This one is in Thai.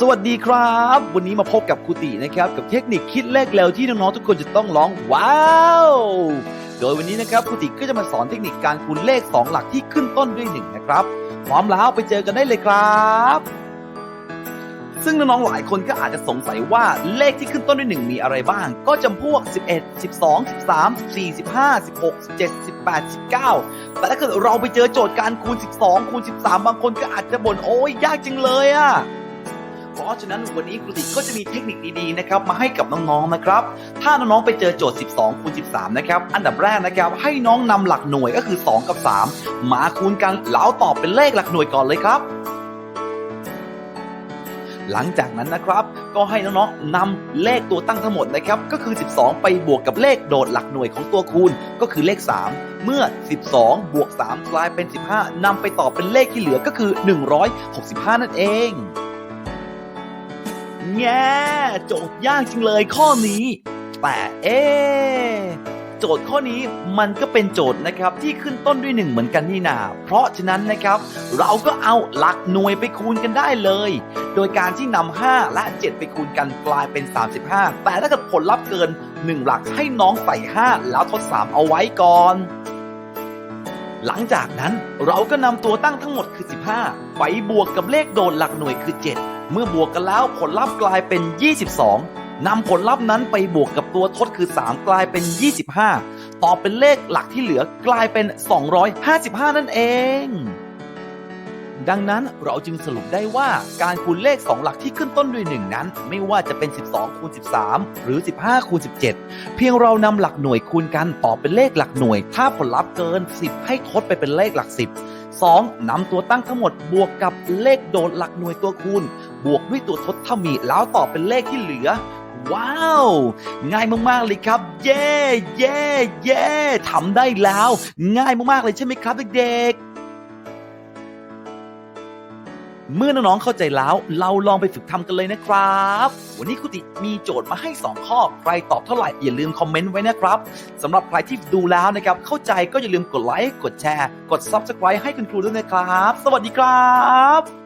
สวัสดีครับ วันนี้มาพบกับครูตินะครับ กับเทคนิคคิดเลขเร็วที่น้องๆทุกคนจะต้องร้องว้าวโดยวันนี้นะครับครูติก็จะมาสอนเทคนิคการคูณเลข 2 หลักที่ขึ้นต้นด้วยหนึ่งนะครับพร้อมแล้วไปเจอกันได้เลยครับ ซึ่งน้องๆหลายคนก็อาจจะสงสัยว่าเลขที่ขึ้นต้นด้วยหนึ่งมีอะไรบ้าง ก็จำพวก 11 12 13 14 15 16 17 18 19 แต่ถ้าเกิดเราไปเจอโจทย์การคูณ 12 คูณ 13 บางคนก็อาจจะบ่นโอ้ยยากจังเลยอะ เพราะฉะนั้นวันนี้ครูติก็จะมีเทคนิคดีๆนะครับมาให้กับน้องๆนะครับ ถ้าน้องๆไปเจอโจทย์ 12คูณ13 นะครับ อันดับแรกนะครับ ให้น้องนำหลักหน่วยก็คือ 2 กับ 3 มาคูณกันแล้วตอบเป็นเลขหลักหน่วยก่อนเลยครับหลังจากนั้นนะครับ ก็ให้น้องๆนำเลขตัวตั้งทั้งหมดนะครับ ก็คือ 12 ไปบวกกับเลขโดดหลักหน่วยของตัวคูณ ก็คือเลข 3 เมื่อ 12 บวก 3 กลายเป็น 15นำไปต่อเป็นเลขที่เหลือก็คือ 165 นั่นเอง แง่โจทย์ยากจริงเลยข้อนี้ แต่เอ๊โจทย์ข้อนี้มันก็เป็นโจทย์นะครับที่ขึ้นต้นด้วยหนึ่งเหมือนกันนี่นาเพราะฉะนั้นนะครับ เราก็เอาหลักหน่วยไปคูณกันได้เลย โดยการที่นำ5และ 7 ไปคูณกันกลายเป็น 35 แต่ถ้าเกิดผลลัพธ์เกิน 1 หลักให้น้องใส่ 5 แล้วทด 3 เอาไว้ก่อนหลังจากนั้นเราก็นำตัวตั้งทั้งหมดคือ 15 ไปบวกกับเลขโดดหลักหน่วยคือ 7 เมื่อบวกกันแล้วผลลัพธ์กลายเป็น 22นำผลลัพธ์นั้นไปบวกกับตัวทดคือ 3 กลายเป็น 25 ต่อเป็นเลขหลักที่เหลือกลายเป็น 255 นั่นเอง ดังนั้นเราจึงสรุปได้ว่าการคูณเลข 2 หลักที่ขึ้นต้นด้วย 1 นั้น ไม่ว่าจะเป็น 12 คูณ 13 หรือ 15 คูณ 17 เพียงเรานำหลักหน่วยคูณกันต่อเป็นเลขหลักหน่วย ถ้าผลลัพธ์เกิน 10 ให้ทดไปเป็นเลขหลัก 10 2. นำตัวตั้งทั้งหมดบวกกับเลขโดดหลักหน่วยตัวคูณ บวกด้วยตัวทดถ้ามีแล้วต่อเป็นเลขที่เหลือ ว้าว ง่ายมากๆเลยครับ เย้เย้เย้ทำได้แล้ว ง่ายมากๆเลยใช่ไหมครับเด็กๆเมื่อน้องๆเข้าใจแล้ว เราลองไปฝึกทำกันเลยนะครับ วันนี้ครูติมีโจทย์มาให้ 2 ข้อ ใครตอบเท่าไหร่ อย่าลืมคอมเมนต์ไว้นะครับสำหรับใครที่ดูแล้วนะครับ เข้าใจก็อย่าลืมกดไลค์ กดแชร์ กด Subscribe ให้คุณครูด้วยนะครับ สวัสดีครับ